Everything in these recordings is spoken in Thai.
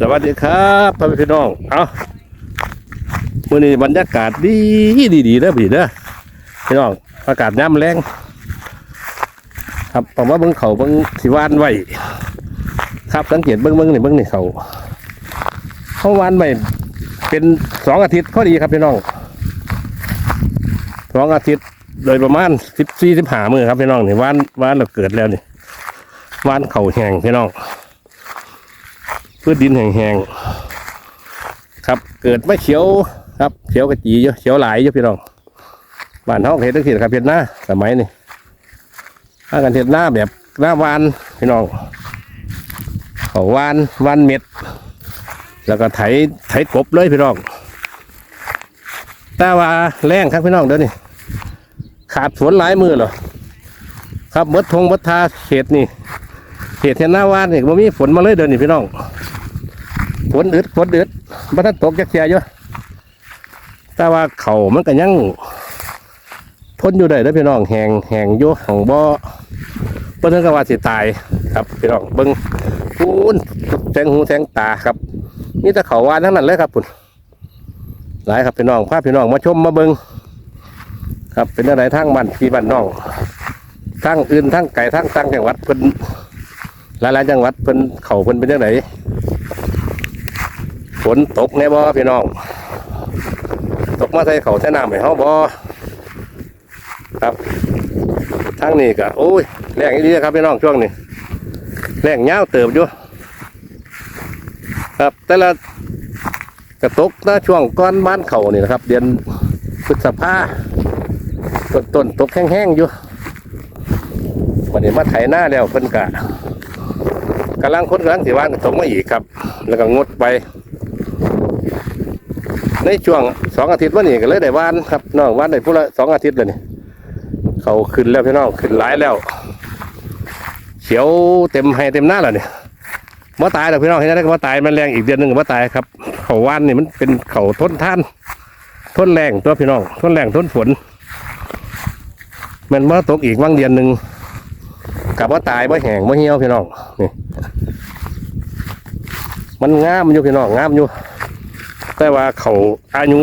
สวัสดีครับพ่อแม่พี่น้อง เอาวันนี้บรรยากาศดีดีดีนะพี่นะพี่น้องอากาศน้ำแรง ครับผมว่าเบิ้งเขาเบิ้งสิวานไว้ครับสังเกตเบิ้งเบิ้งนี่เบิ้งนี่เขาเขาวานไว้เป็นสองอาทิตย์พอดีครับพี่น้องสองอาทิตย์โดยประมาณสิบสี่สิบห้ามือครับพี่น้องนี่วานวานเราเกิดแล้วนี่วานเขาแห้งพี่น้อง พืชดินแห้งๆครับ เกิดไม่เขียวครับเขียวกระจีเยอะเขียวหลายเยอะพี่น้องบ้านห้องเห็ดตั้งทีครับเห็ดหน้าสมัยนี้ถ้ากันเห็ดหน้าแบบหน้าวานพี่น้องเขาวานวานเม็ด แล้วก็ไถไถกบเลยพี่น้องแต่ว่าแรงครับพี่น้องเดี๋ยวนี้ขาดฝนหลายมือเหรอครับมดทงมดทาเขตนี่เขตเห็นหน้าวานนี่บ่มีฝนมาเลยเดี๋ยวนี้พี่น้อง ฝนอึดฝนอึดบัทันตกจักเสียอยู่แต่ว่าเขามันก็ยังทนอยู่ได้เด้อพี่น้องแหงแหงอยู่หังบ่เพิ่นก็ว่าสิตายครับพี่น้องเบิ่งปูนแสงหูแสงตาครับนี่แต่เขาว่านทั้งนั้นเลยครับปุ่นหลายครับพี่น้องพาพพี่น้องมาชมมาเบิ่งครับเป็นอะไรทางบ้านพี่บ้านน้องทางอื่นทางไก่ทางต่างจังหวัดเพิ่นหลายๆจังหวัดเพิ่นเขาเพิ่นเป็นจังได ฝนตกแน่บ่พี่น้อง ตกมาใส่เขาใส่น้ำให้เฮาบ่ครับทางนี้ก็โอ้ยแรงอีดีครับพี่น้องช่วงนี้แรงยาเติบอยู่ครับแต่ละกระตกน้าช่วงก้อนบ้านเขานี่นะครับ เดือนพฤษภาต้นต้นตกแห้งๆอยู่วันนี้มาไถหน้าแล้วเพิ่นกะกำลังคนกำลังสิว่างตกมาอีกครับ แล้วก็งดไป ในช่วงสองอาทิตย์วันนี้ก็เลยได้วานครับน้องวานได้พูละสองอาทิตย์เลยนี่เขาขึ้นแล้วพี่น้องขึ้นหลายแล้ว เขียวเต็มให้เต็มหน้าแล้วเนี่ยมาตายแล้วพี่น้องเห็นได้ก็มาตายมันแรงอีกเดือนหนึ่งก็มาตายครับ เขาวานนี่มันเป็นเขาทนท่าน ทนแรงตัวพี่น้อง ทนแรงทนฝน มันมาตกอีกว่างเดือนหนึ่งกับว่าตายว่าแห้งว่าเหี่ยวพี่น้องนี่มันงามอยู่พี่น้องงามอยู่ แต่ว่าเขาอายุ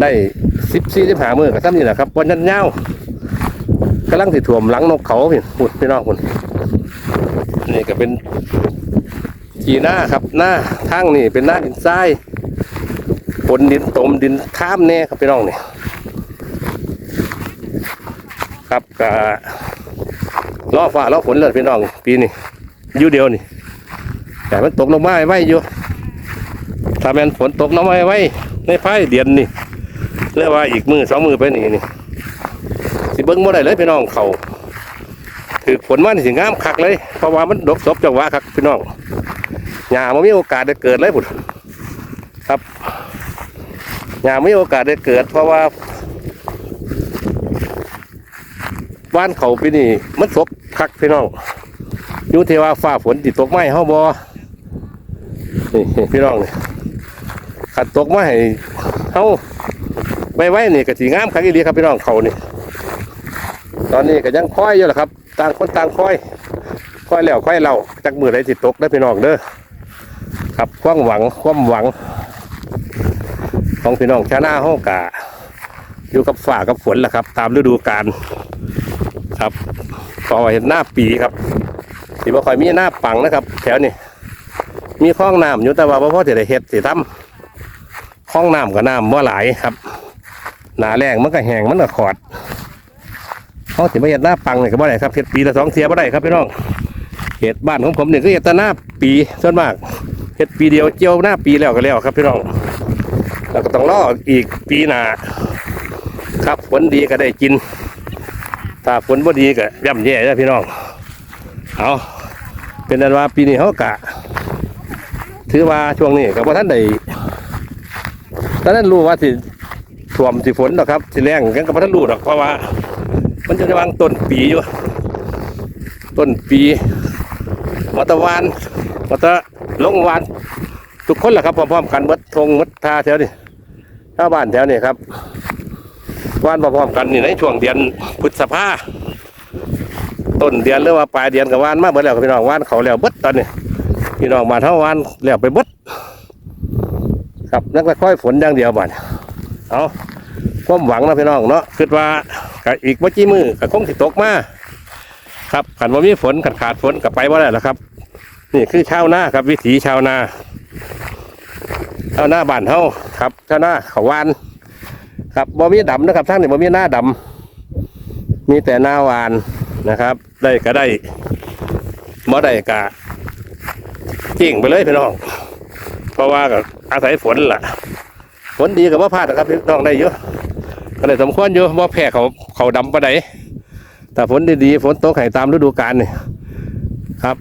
ได้สิบสี่สิบห้ามือกับซ้ำนี่แหละครับวันนั้นเงาวกำลังติดถ่วมหลังนกเขาพี่หุ่นพี่น้องคุณนี่ก็เป็นทีหน้าครับหน้าทางนี่เป็นหน้าดินทรายฝนดินตมดินข้ามแน่ครับพี่น้องนี่ครับก็ล้อฟ้าล้อฝนเลยพี่น้อง ปีนี้อยู่เดียวนี่แต่มันตกลงมาไว้อยู่ ถ้าแม่นฝนตกน้ำไว้ไว้ในภายเดือนนี่เรียกว่าอีกมือสองมือไปนี่นี่สิเบิ้งบ่ได้เลยพี่น้องเขาถือฝนมานี่สิงามคักเลย เพราะว่ามันดกศพจังหวะคักพี่น้องหญ้ามันมีโอกาสได้เกิดเลยพุ่นครับหญ้ามีโอกาสได้เกิด เพราะว่าบ้านเขาปีนี้มันศพคักพี่น้องยู่ที่ว่าฟ้าฝนติดตกไม้เฮาบ่นี่พี่น้องเนี่ย ขัดตกมาให้เขาไว้ไว้นี่ก็สีงามคักอีหลีครับพี่น้องเขานี่ ตอนนี้ก็ยังค่อยอยู่แหละครับ ต่างคนต่างค่อย ค่อยแล้วค่อยเล่าจากมือไรสิตกได้พี่น้องเด้อครับความหวังความหวัง ของพี่น้องชาหน้าห้องกาอยู่กับฝ่ากับฝนแหละครับ ตามฤดูกาลครับพอเห็นหน้าปีครับสีบ่ค่อยมีหน้าปังนะครับ แถวนี้มีคลองน้ำอยู่แต่ว่าพ่อจะได้เฮ็ดสิทำ คลองน้ำกับน้ำว่าหลายครับ หนาแรงมันก็แห้งมันก็ขอดเขาสิมาเฮ็ดหน้าปังนี่ก็บ่ได้ครับเฮ็ดปีละสองเทียบ่ได้ครับพี่น้องเฮ็ดบ้านของผมนี่ก็เฮ็ดแต่หน้าปีส่วนมากเฮ็ดปีเดียวเจียวหน้าปีแล้วก็แล้วครับพี่น้องแล้วก็ต้องรออีกปีหน้าครับฝนดีก็ได้กิน ถ้าฝนบ่ดีก็ย่ำแย่นะพี่น้องเอาเป็นอันว่าปีนี้เขากะ ถือว่าช่วงนี้กับว่าท่านได้ ท่านนั้นรู้ว่าสิท่วมสิฝนหรอกครับสิแรงกันกับท่านรู้หรอกเพราะว่า มันจะวางต้นปีอยู่ ต้นปีมัตะวานมัตะลงวาน ทุกคนแหละครับพร้อมๆกันมัดทงมัดทาแถวนี้ชาวบ้านแถวนี้ครับวานพร้อมๆกันนี่ในช่วงเดือนพฤษภาต้นเดือนหรือว่าปลายเดือนกับวานมาเบิดแล้วพี่น้องวานเขาแล้วเบิดตอนนี้พี่น้องมาเท่าวันแล้วไปเบด ครับนักแต่ค่อยฝนอย่างเดียวบัดเอาความหวังนะพี่น้องเนาะคิดว่าก็อีกว่าจี้มือก็คงสิตกมาครับขันว่ามีฝนขาดขาดฝนกับไปว่าได้แล้วครับ นี่คือชาวนาครับ วิถีชาวนาชาวนาบ้านเฮาครับชาวนาเขาวานครับบ่มีดำนะครับท่านนี่บ่มีหน้าดำมีแต่หน้าวานนะครับ ได้ก็ได้บ่ได้ก็จิ้งไปเลยพี่น้อง เพราะว่าก็อาศัยฝนล่ะ ฝนดีกับว่าพลาดนะครับพี่น้องได้เยอะก็เลยสมควรอยู่ว่าแพ้เขาเขาดำปะไดแต่ฝนดีๆฝนตกให้ตามฤดูกาลนี่ครับ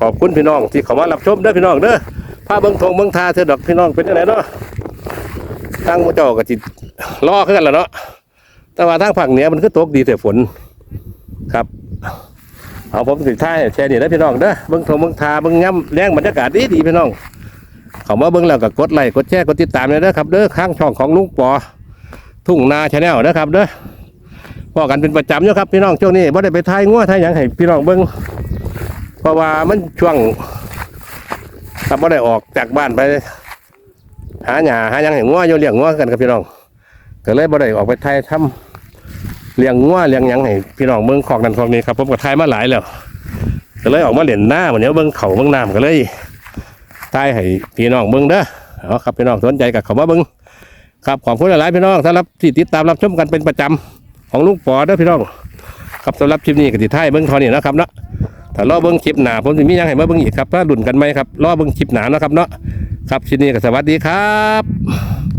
ขอบคุณพี่น้องที่เขามารับชมเด้อพี่น้องเด้อพาเบิ้งทงเบิ้งทาเธอดอกพี่น้องเป็นยังไงเนาะทางพระเจ้าก็จิรอขึ้นกันแล้วเนาะแต่ว่าทางภาคเหนือมันก็ตกดีแต่ฝนครับ เอาผมสิท้ายแชร์นี่ได้พี่น้องเด้อเบิ้งทงเบิ้งทาเบิ้งย่ำแรงบรรยากาศดีดีพี่น้อง เขามาเบิ้งแล้วก็กดไลค์กดแชร์กดติดตามเลยนะครับเด้อข้างช่องของลุงปอ ทุ่งนาชาแนลนะครับเด้อพอกันเป็นประจำอยู่ครับพี่น้องช่วงนี้ไ่ได้ไปทายงัวทายหยังให้พี่น้องเบิ้งเพราะว่ามันช่วงครับไ่ได้ออกจากบ้านไปหาหญ้าหาหยังให้งัวอยู่เลี้ยงงัวกันครับพี่น้องก็เลยบ่ได้ออกไปทายทำเลี้ยงงัวเลี้ยงหยังให้พี่น้องเบิ้งของนั้นของนี้ครับผมก็ทายมาหลายแล้วก็เลยออกมาเล่นหน้าวันนี้เบิ้งเขาเบิ้งน้ำก็เลย ทายให้พี่น้องเบิ่งเด้อเอาครับพี่น้องสนใจกับเขามาเบิ่งครับขอบคุณหลายพี่น้องสำหรับที่ติดตามรับชมกันเป็นประจำของลุงปอเด้อพี่น้องครับสำหรับคลิปนี้ก็ติดท้ายเบิ่งเท่านี้นะครับเนาะถ้ารอเบิ่งคลิปหนาผมจะมียังให้มาเบิ่งอีกครับถ้าดุนกันไหมครับรอเบิ่งคลิปหนานะครับเนาะครับคลิปนี้ก็สวัสดีครับ